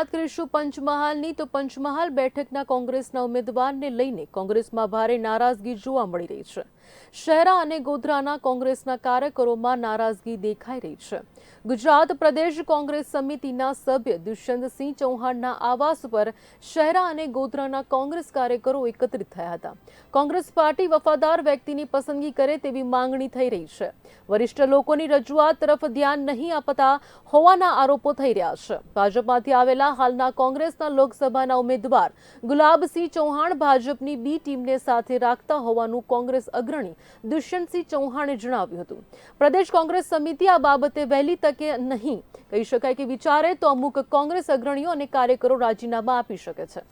વાત કરીશું પંચમહાલની, તો પંચમહાલ બેઠકના કોંગ્રેસના ઉમેદવારને લઈને કોંગ્રેસમાં ભારે નારાજગી જોવા મળી રહી છે. શહેરા અને ગોધરાના કોંગ્રેસના કાર્યકરોમાં નારાજગી દેખાઈ રહી છે. ગુજરાત પ્રદેશ કોંગ્રેસ સમિતિના સભ્ય દુષ્યંતસિંહ ચૌહાણના આવાસ પર શહેરા અને ગોધરાના કોંગ્રેસ કાર્યકરો એકત્રિત થયા હતા. કોંગ્રેસ પાર્ટી વફાદાર વ્યક્તિની પસંદગી કરે તેવી માંગણી થઈ રહી છે. વરિષ્ઠ લોકોની રજૂઆત તરફ ધ્યાન નહીં આપતા હોવાના આરોપો થઈ રહ્યા છે. ભાજપમાંથી આવેલા હાલના કોંગ્રેસના લોકસભાના ઉમેદવાર ગુલાબસિંહ ચૌહાણ ભાજપની બી ટીમને સાથે રાખતા હોવાનું કોંગ્રેસ અગ્રણી દુષ્યંતસિંહ ચૌહાણે જણાવ્યું હતું. પ્રદેશ કોંગ્રેસ સમિતિ આ બાબતે વહેલી તકે નહીં. કહી શકાય કે વિચારે તો અમુક કોંગ્રેસ અગ્રણીઓ અને કાર્યકરો રાજીનામા આપી શકે છે.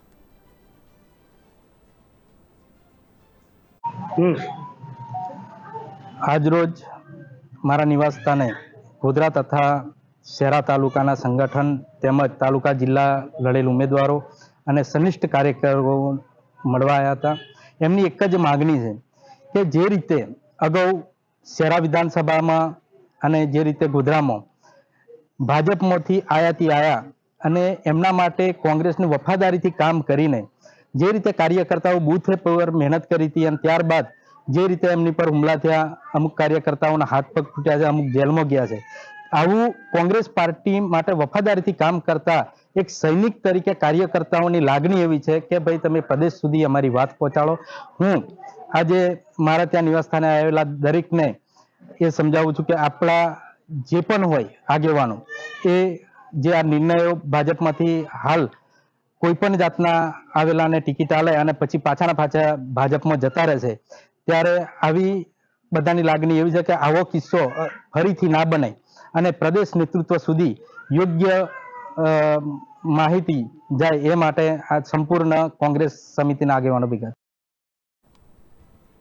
આજરોજ મારા નિવાસ સ્થાને ગોધરા તથા શહેરા તાલુકાના સંગઠન તેમજ તાલુકા જિલ્લા લડેલ ઉમેદવારો અને સનિષ્ઠ કાર્યકરો મળવા આવ્યા હતા. એમની એક જ માગણી છે કે જે રીતે અગાઉ શહેરા વિધાનસભામાં અને જે રીતે ગોધરામાં ભાજપમાંથી આયાથી આયા અને એમના માટે કોંગ્રેસની વફાદારીથી કામ કરીને જે રીતે કાર્યકર્તાઓ બૂથ પર મહેનત કરી હતી અને ત્યારબાદ જે રીતે એમની પર હુમલા થયા, અમુક કાર્યકર્તાઓના હાથ પગ તૂટ્યા છે, અમુક જેલમાં ગયા છે. આવું કોંગ્રેસ પાર્ટી માટે વફાદારીથી કામ કરતા એક સૈનિક તરીકે કાર્યકર્તાઓની લાગણી એવી છે કે ભાઈ તમે પ્રદેશ સુધી અમારી વાત પહોંચાડો. હું આજે મારા ત્યાં નિવાસસ્થાને આવેલા દરેકને એ સમજાવું છું કે આપણા જે પણ હોય આગેવાનો, એ જે આ નિર્ણયો ભાજપમાંથી હાલ કોઈ પણ જાતના આવેલાને ટિકિટ આલે અને પછી પાછાના પાછા ભાજપમાં જતા રહેશે ત્યારે આવી બધાની લાગણી એવી છે કે આવો કિસ્સો ફરીથી ના બને અને પ્રદેશ નેતૃત્વ સુધી યોગ્ય માહિતી જાય એ માટે આ સંપૂર્ણ કોંગ્રેસ સમિતિના આગેવાનો ભેગા